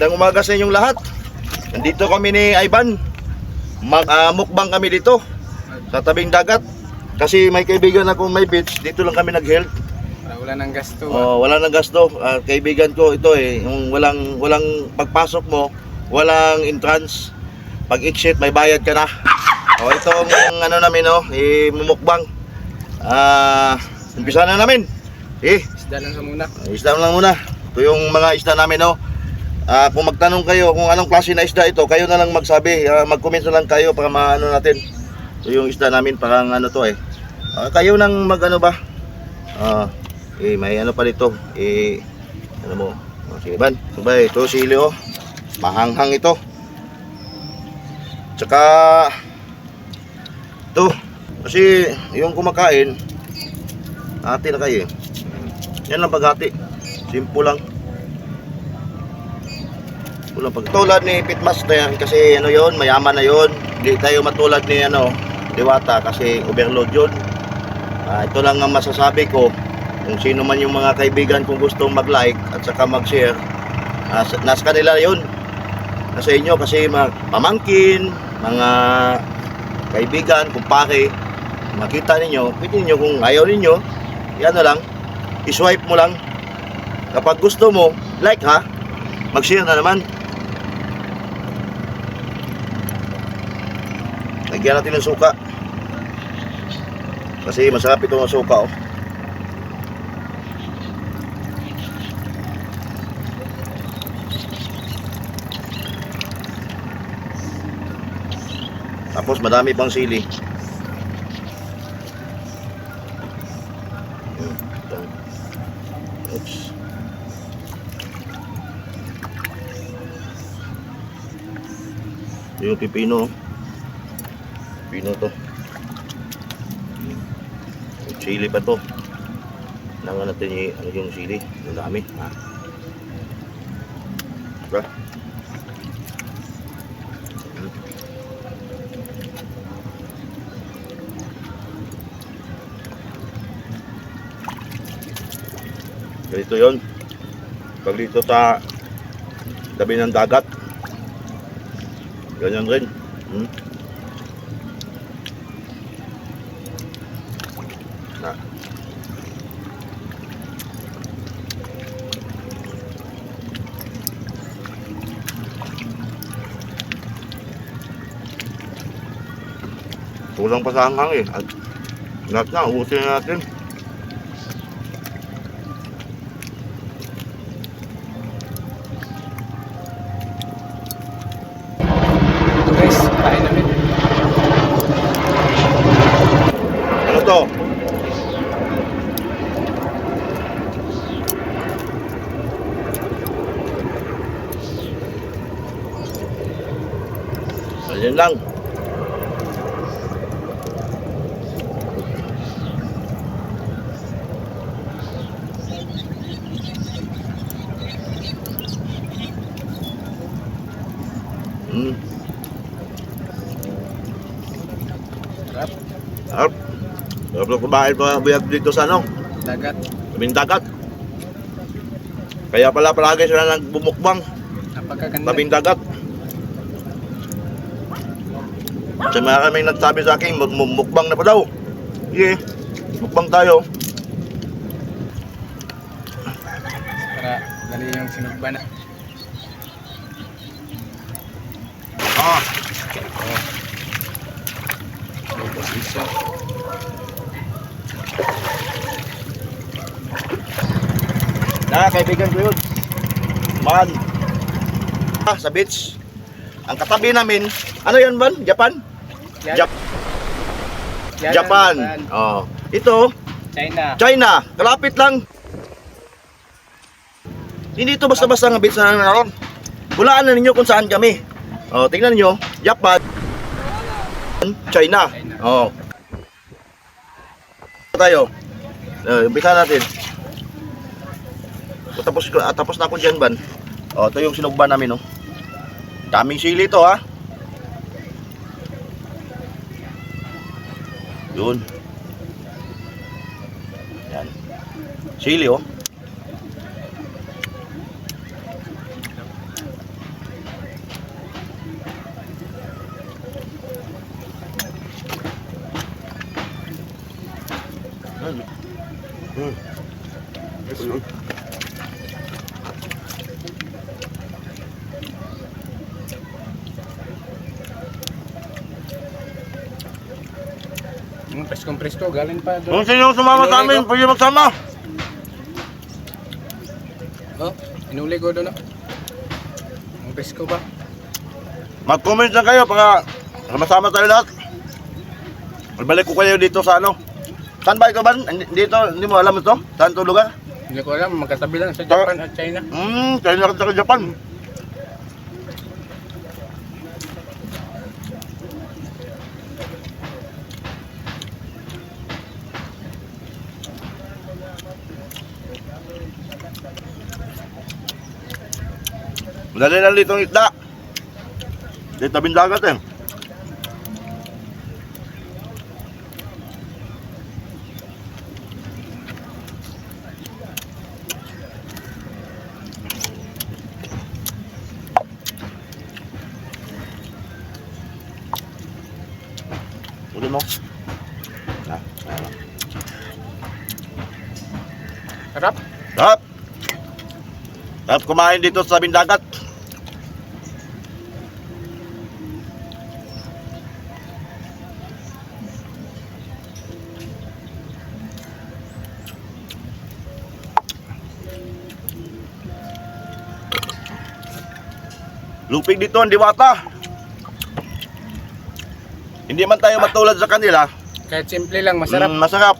Magandang umaga sa inyong lahat. Nandito kami ni Ivan. Mag, ah, mukbang kami dito sa tabing dagat. Kasi may kaibigan akong may beach, dito lang kami. Para wala nang gasto. Oh, wala nang gasto. Ah, kaibigan ko ito eh, yung walang walang pagpasok mo, walang entrance. Pag exit may bayad ka na. Oh, ito ang ano namin oh, eh, mumukbang. Ah, umpisa na namin. Eh, Isda lang sa muna. Isda lang muna. Ito yung mga isda namin, no? Ah, kung magtanong kayo kung anong klase na isda ito, kayo na lang magsabi. Ah, mag-comment na lang kayo para maano natin. Yung isda namin, parang ano to eh. Ah, kayo nang mag-ano ba? Ah, eh, may ano pa dito. Eh, ano mo? Oh, sige, ban. Sabay, ito sili, oh. Mahanghang ito. Tsaka, ito. Kasi, yung kumakain, ate na kayo eh. Yan lang paghati. Simple lang. Kulang pag tulad ni Pitmaster kasi ano yon mayaman na yon hindi tayo matulad ni ano Diwata kasi overload yun. Ah, ito lang ang masasabi ko. Kung sino man yung mga kaibigan kung gustong mag-like at saka mag-share nasa, nasa kanila yun. Nasa inyo kasi mga pamangkin mga kaibigan kumpare makita ninyo pwede ninyo kung ayaw ninyo yan na lang. I-swipe mo lang. Kapag gusto mo like ha? Mag-share na naman lagyan natin ng suka kasi masarap ito ng suka oh. tapos madami pang sili Hmm. Oops. Yung pipino. Pipino to. Chili pa to. Nangan natin yung, ano yung sili. Ang dami. Ha? Diba? Ganito yon. Pag dito sa tabi ng dagat. Ganyan rin. Hmm? Na. Kulang pa sa hanghang eh. At lahat na, ubusin na natin. Sarap na kumain pa buyag dito sa ano, Dagat. tabing dagat. Kaya pala palagi sila nagbumukbang, Napakaganda. tabing dagat. Sa mga kaming nagsabi sa akin, mukbang na pa daw. Sige, mukbang tayo. Para dali yung sinugba na. Ah, Tapos isa. Na kaibigan ko yun. Man. Ah, sa beach. Ang katabi namin, ano yan man? Japan? Yan. Jap- Yan Japan. Oh. Ito, China. China, kalapit lang. Hindi ito basta-basta nga beach na naroon. Hulaan na ninyo kung saan kami. Oh, tingnan niyo, Japan, China. China. Oh. Tayo. Uh, umpisa natin. So, tapos ah, tapos na ako diyan ban. Oh, ito yung sinugban namin, oh. Daming sili to, ha. Yun. Yan. Sili, oh. Preskong presko, galing pa Kung doon. sino sumama sa amin, pwede magsama. Oh, inuli ko doon? Ang presko ba? Mag-comment lang kayo para masama tayo lahat. Balik ko kayo dito sa ano. Saan ba ikaw ba? Dito, hindi mo alam ito? Saan ito lugar? Hindi ko alam, magkatabi lang sa Japan at China. Hmm, kaya na sa Japan. Madali lang dito ang isda. Dito tabing dagat eh. Uli mo. Ah, ah. Sarap. Sarap! Sarap kumain dito sa tabing dagat. Lupig dito ang diwata. Hindi man tayo matulad sa kanila. Kahit simple lang, masarap. Mm, masarap.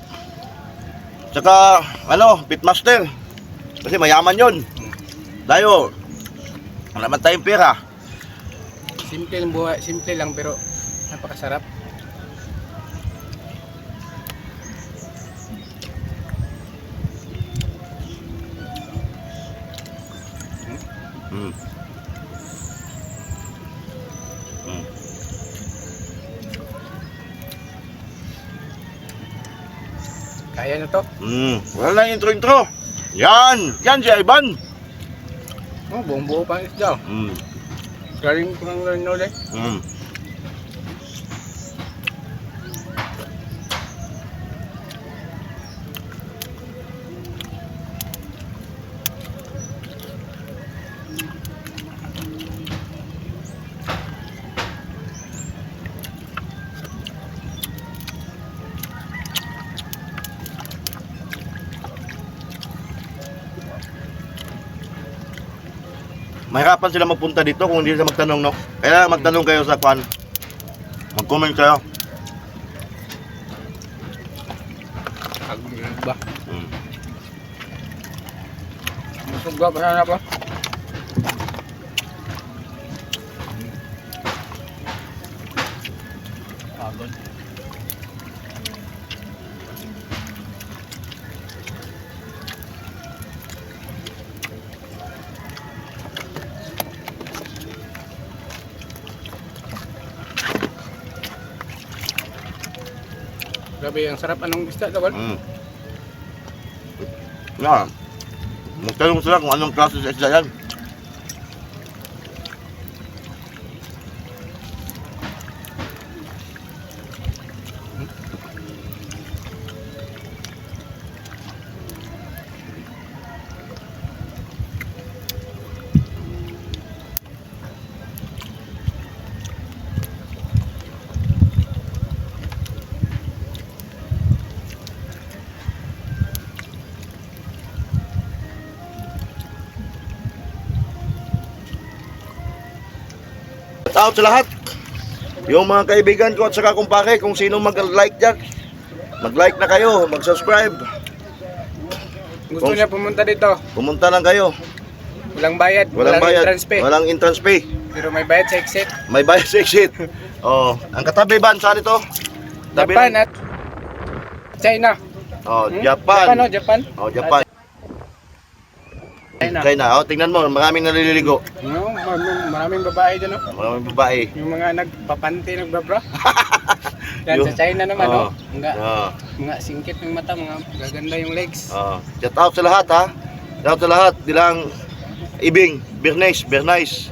Tsaka, ano, pitmaster. Kasi mayaman yun. Tayo, wala naman tayong pera. Simple lang buhay, simple lang pero napakasarap. Mm. Mm. Kaya na to. Mm. Wala na intro-intro. Yan! Yan si Ivan! Oh, buong buo pa isda. Mm. Galing ko ng ulit. Mm. Mahirapan sila magpunta dito kung hindi sila magtanong, no? Kaya magtanong kayo sa kwan. Mag-comment kayo. Agad ba? Mm. Busog ba? Parang ba? Grabe, ang sarap anong isda, Dawal? Mm. Nga. Magtanong sila kung anong klase sa isda yan. Out sa lahat. Yung mga kaibigan ko at saka kumpare, kung sino mag-like dyan, mag-like na kayo, mag-subscribe. Gusto Kung- niya pumunta dito. Pumunta lang kayo. Walang bayad, Walang, bayad. entrance fee. Walang entrance fee. Pero may bayad sa exit. May bayad sa exit. Oh, ang katabi ba saan ito? Tabi Japan ng- at China. Oh, Hmm? Japan. Japan, oh, Japan. Oh, Japan. China. China. Oh, tingnan mo, maraming naliligo. No, maraming, maraming babae dyan, oh. Maraming babae. Yung mga nagpapanti, nagbabra. Yan sa China naman, Oh. oh. Mga, Oh, mga singkit ng mata, mga gaganda yung legs. oh. Shout out sa lahat ha. Shout out sa lahat. Dilang Ibing, Bernays, Bernays.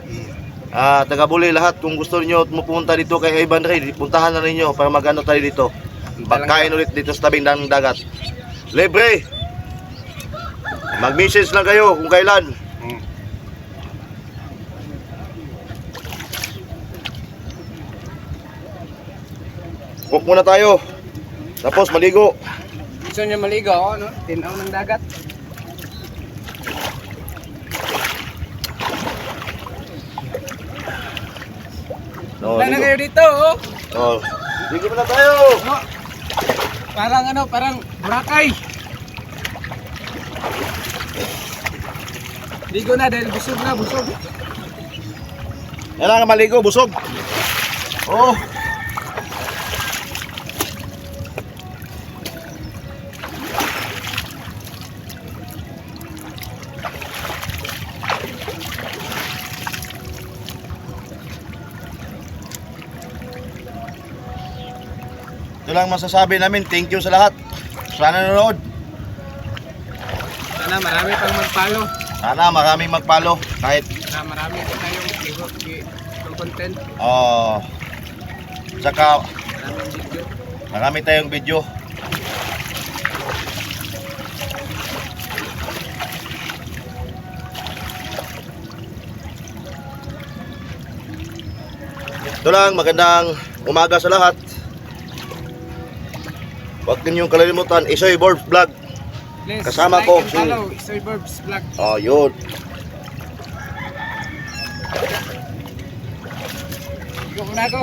Ah, taga Buli lahat kung gusto niyo pumunta dito kay Ivan Ray, puntahan na ninyo para magano tayo dito. Magkain ulit dito sa tabing ng dagat. Libre. Mag-message lang kayo kung kailan. Mm. Cook muna tayo. Tapos maligo. Gusto niya maligo ako, no? Tinaw ng dagat. No, Wala na kayo dito, oh. Oh. Ligo na tayo. Oh. Parang ano, parang Boracay. Ligo na dahil busog na, busog. Ang maligo, busog. Oh. Ito lang masasabi namin, thank you sa lahat. Sana nanonood. Sana marami pang magpalo. Sana maraming magpalo kahit Sana marami pa tayong ligo, i- content. oh, saka Maraming video. marami tayong video. Ito lang, magandang umaga sa lahat. Huwag ninyong kalilimutan, Isoy Board Vlog. Please, Kasama like ko si- follow Isoy Burbs Vlog. Oh, yun. Ligo muna ako.